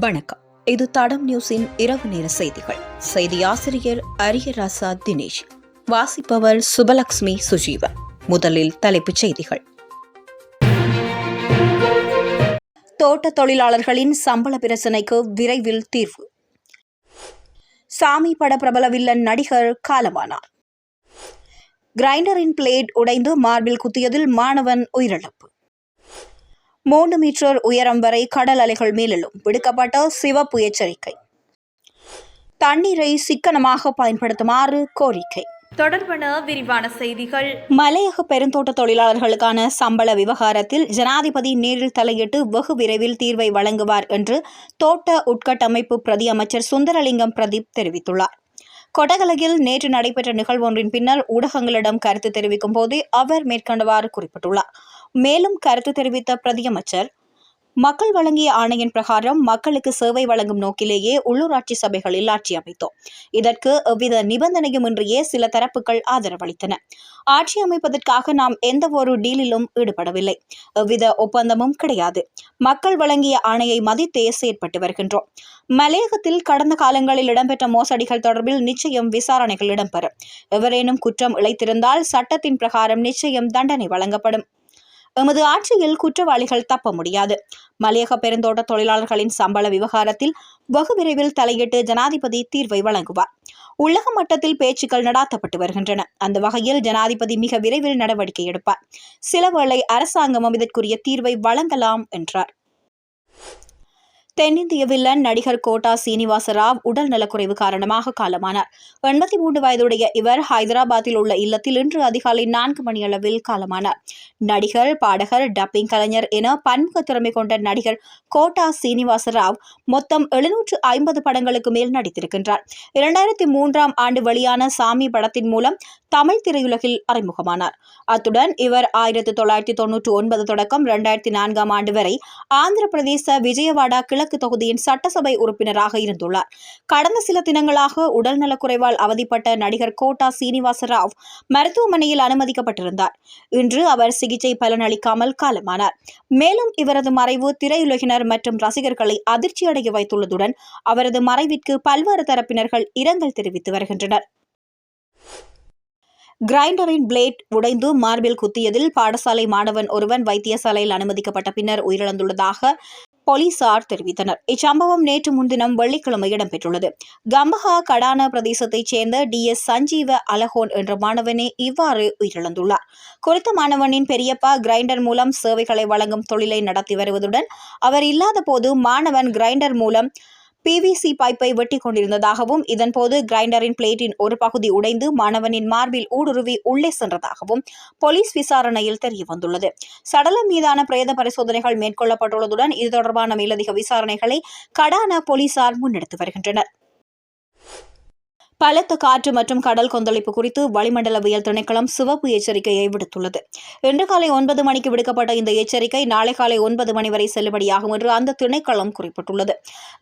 வணக்கம். இது தடம் நியூஸின் இரவு நேர செய்திகள். செய்தி ஆசிரியர் அரியராசா தினேஷ். வாசிப்பவர் சுபலக்ஷ்மி சுஜீவன். முதலில் தலைப்புச் செய்திகள். தோட்ட தொழிலாளர்களின் சம்பள பிரச்சினைக்கு விரைவில் தீர்வு. சாமி பட பிரபல வில்லன் நடிகர் காலமானார் கிரைண்டரின் பிளேட் உடைந்து மார்பில் குத்தியதில் மாணவன் உயிரிழப்பு. மூன்று மீட்டர் உயரம் வரை கடல் அலைகள் மேலெழும். விடுக்கப்பட்ட சிவப்பு எச்சரிக்கை. தண்ணீரை சிக்கனமாக பயன்படுத்துமாறு கோரிக்கை. தொடர்பான விரிவான செய்திகள். மலையக பெருந்தோட்ட தொழிலாளர்களுக்கான சம்பள விவகாரத்தில் ஜனாதிபதி நேரில் தலையிட்டு வெகு விரைவில் தீர்வை வழங்குவார் என்று தோட்ட உட்கட்டமைப்பு பிரதி அமைச்சர் சுந்தரலிங்கம் பிரதீப் தெரிவித்துள்ளார். கொடகலையில் நேற்று நடைபெற்ற நிகழ்வொன்றின் பின்னர் ஊடகங்களிடம் கருத்து தெரிவிக்கும் போதே அவர் மேற்கண்டவாறு குறிப்பிட்டுள்ளார். மேலும் கருத்து தெரிவித்த பிரதியமைச்சர் மக்கள் வழங்கிய ஆணையின் பிரகாரம் மக்களுக்கு சேவை வழங்கும் நோக்கிலேயே உள்ளூராட்சி சபைகளில் ஆட்சி அமைத்தோம். இதற்கு எவ்வித நிபந்தனையும் இன்றியே சில தரப்புகள் ஆதரவளித்தன. ஆட்சி அமைப்பதற்காக நாம் எந்த ஒரு டீலிலும் ஈடுபடவில்லை. எவ்வித ஒப்பந்தமும் கிடையாது. மக்கள் வழங்கிய ஆணையை மதித்தே செயற்பட்டு வருகின்றோம். மலையகத்தில் கடந்த காலங்களில் இடம்பெற்ற மோசடிகள் தொடர்பில் நிச்சயம் விசாரணைகள் இடம்பெறும். எவரேனும் குற்றம் இழைத்திருந்தால் சட்டத்தின் பிரகாரம் நிச்சயம் தண்டனை வழங்கப்படும். எமது ஆட்சியில் குற்றவாளிகள் தப்ப முடியாது. மலையக பெருந்தோட்ட தொழிலாளர்களின் சம்பள விவகாரத்தில் வெகு விரைவில் தலையிட்டு ஜனாதிபதி தீர்வை வழங்குவார். உலக மட்டத்தில் பேச்சுக்கள் நடாத்தப்பட்டு வருகின்றன. அந்த வகையில் ஜனாதிபதி மிக விரைவில் நடவடிக்கை எடுப்பார். சிலவேளை அரசாங்கமும் இதற்குரிய தீர்வை வழங்கலாம் என்றார். தென்னிந்திய வில்லன் நடிகர் கோட்டா சீனிவாச ராவ் உடல் நலக்குறைவு காரணமாக காலமானார். எண்பத்தி மூன்று வயதுடைய இவர் ஹைதராபாத்தில் உள்ள இல்லத்தில் இன்று அதிகாலை நான்கு மணியளவில் காலமானார். நடிகர் பாடகர் டப்பிங் கலைஞர் என பன்முக திறமை கொண்ட நடிகர் கோட்டா சீனிவாச ராவ் மொத்தம் எழுநூற்று ஐம்பது படங்களுக்கு மேல் நடித்திருக்கின்றார். இரண்டாயிரத்தி மூன்றாம் ஆண்டு வெளியான சாமி படத்தின் மூலம் தமிழ் திரையுலகில் அறிமுகமானார். அத்துடன் இவர் ஆயிரத்தி தொள்ளாயிரத்தி தொன்னூற்றி ஒன்பது தொடக்கம் இரண்டாயிரத்தி நான்காம் ஆண்டு வரை ஆந்திர பிரதேச விஜயவாடா கிழக்கு தொகுதியின் சட்டசபை உறுப்பினராக இருந்துள்ளார். கடந்த சில தினங்களாக உடல்நலக்குறைவால் அவதிப்பட்ட நடிகர் கோட்டா சீனிவாச ராவ் மருத்துவமனையில் அனுமதிக்கப்பட்டிருந்தார். இன்று அவர் சிகிச்சை பலனளிக்காமல் காலமானார். மேலும் இவரது மறைவு திரையுலகினர் மற்றும் ரசிகர்களை அதிர்ச்சியடைய வைத்துள்ளதுடன் அவரது மறைவிற்கு பல்வேறு தரப்பினர்கள் இரங்கல் தெரிவித்து வருகின்றனர். கிரைண்டரின் பிளேட் உடைந்து மார்பில் குத்தியதில் பாடசாலை மாணவன் ஒருவன் வைத்தியசாலையில் அனுமதிக்கப்பட்ட பின்னர் உயிரிழந்துள்ளதாக போலீசார் தெரிவித்தனர். இச்சம்பவம் நேற்று முன்தினம் வெள்ளிக்கிழமை இடம்பெற்றுள்ளது. கம்பஹா கடான பிரதேசத்தைச் சேர்ந்த டி. எஸ். சஞ்சீவ அலஹோன் என்ற மாணவனே இவ்வாறு உயிரிழந்துள்ளார். குறித்த மாணவனின் பெரியப்பா கிரைண்டர் மூலம் சேவைகளை வழங்கும் தொழிலை நடத்தி வருவதுடன் அவர் இல்லாத போது மாணவன் கிரைண்டர் மூலம் பிவிசி பைப்பை வெட்டி கொண்டிருந்ததாகவும் இதன்போது கிரைண்டரின் பிளேட்டின் ஒரு பகுதி உடைந்து மாணவனின் மார்பில் ஊடுருவி உள்ளே சென்றதாகவும் போலீஸ் விசாரணையில் தெரியவந்துள்ளது. சடலம் மீதான பிரேத பரிசோதனைகள் மேற்கொள்ளப்பட்டுள்ளதுடன் இது தொடர்பான மேலதிக விசாரணைகளை கடான போலீசார் முன்னெடுத்து வருகின்றனர். பலத்த காற்று மற்றும் கடல் கொந்தளிப்பு குறித்து வளிமண்டலவியல் திணைக்களம் சிவப்பு எச்சரிக்கையை விடுத்துள்ளது. இன்று காலை ஒன்பது மணிக்கு விடுக்கப்பட்ட இந்த எச்சரிக்கை நாளை காலை ஒன்பது மணி வரை செல்லுபடியாகும் என்று அந்த திணைக்களம் குறிப்பிட்டுள்ளது.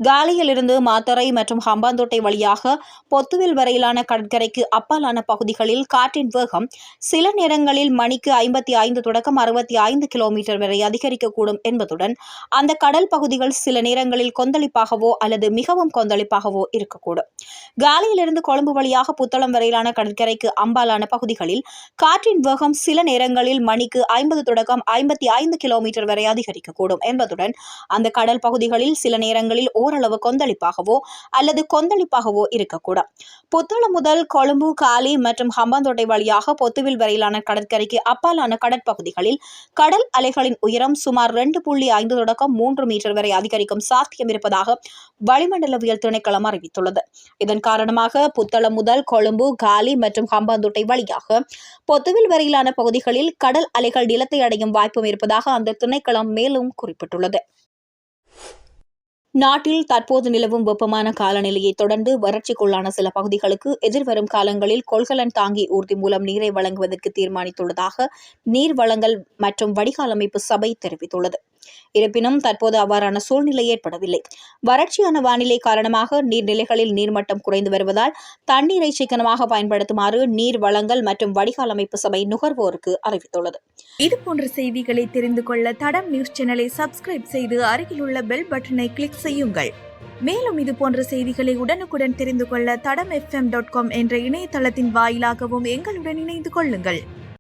காலியிலிருந்து இருந்து மற்றும் ஹம்பாந்தோட்டை வழியாக பொத்துவில் வரையிலான கடற்கரைக்கு அப்பாலான பகுதிகளில் காற்றின் வேகம் சில நேரங்களில் மணிக்கு ஐம்பத்தி ஐந்து தொடக்கம் அறுபத்தி ஐந்து கிலோமீட்டர் வரை அதிகரிக்கக்கூடும் என்பதுடன் அந்த கடல் பகுதிகள் சில நேரங்களில் கொந்தளிப்பாகவோ அல்லது மிகவும் கொந்தளிப்பாகவோ இருக்கக்கூடும். காலியிலிருந்து கொழும்பு வழியாக புத்தளம் வரையிலான கடற்கரைக்கு அம்பாலான பகுதிகளில் காற்றின் வேகம் சில நேரங்களில் மணிக்கு ஐம்பது தொடக்கம் ஐம்பத்தி ஐந்து கிலோமீட்டர் வரை அதிகரிக்கக்கூடும் என்பதுடன் அந்த கடல் பகுதிகளில் சில நேரங்களில் ஓரளவு கொந்தளிப்பாகவோ அல்லது கொந்தளிப்பாகவோ இருக்கக்கூடும். புத்தளம் முதல் கொழும்பு காலி மற்றும் ஹம்பாந்தோட்டை வழியாக பொத்துவில் வரையிலான கடற்கரைக்கு அப்பாலான கடற்பகுதிகளில் கடல் அலைகளின் உயரம் சுமார் ரெண்டு புள்ளி ஐந்து தொடக்கம் மூன்று மீட்டர் வரை அதிகரிக்கும் சாத்தியம் இருப்பதாக வளிமண்டலவியல் திணைக்களம் அறிவித்துள்ளது. இதன் காரணமாக புத்தளம் முதல் கொழும்பு காலி மற்றும் ஹம்பாந்தோட்டை வழியாக. பொத்துவில் வரையிலான பகுதிகளில் கடல் அலைகள் நிலத்தை அடையும் வாய்ப்பும் இருப்பதாக அந்த திணைக்களம் மேலும் குறிப்பிட்டுள்ளது. நாட்டில் தற்போது நிலவும் வெப்பமான காலநிலையை தொடர்ந்து வறட்சிக்குள்ளான சில பகுதிகளுக்கு எதிர்வரும் காலங்களில் கொள்கலன் தாங்கி ஊர்தி மூலம் நீரை வழங்குவதற்கு தீர்மானித்துள்ளதாக நீர் வழங்கல் மற்றும் வடிகால் அமைப்பு சபை தெரிவித்துள்ளது. இருப்பினும் தற்போது அவ்வாறான சூழ்நிலை ஏற்படவில்லை. வறட்சியான வானிலை காரணமாக நீர்நிலைகளில் நீர்மட்டம் குறைந்து வருவதால் தண்ணீரை சிக்கனமாக பயன்படுத்துமாறு நீர் வளங்கள் மற்றும் வடிகால் அமைப்பு சபை நுகர்வோருக்கு அறிவித்துள்ளது. இது போன்ற செய்திகளை தெரிந்து கொள்ள தடம் நியூஸ் சேனலை சப்ஸ்கிரைப் செய்து அருகிலுள்ள பெல் பட்டனை கிளிக் செய்யுங்கள். மேலும் இது போன்ற செய்திகளை உடனுக்குடன் தெரிந்து கொள்ள தடம் எஃப்எம் டாட் காம் என்ற இணையதளத்தின் வாயிலாகவும் எங்களுடன் இணைந்து கொள்ளுங்கள்.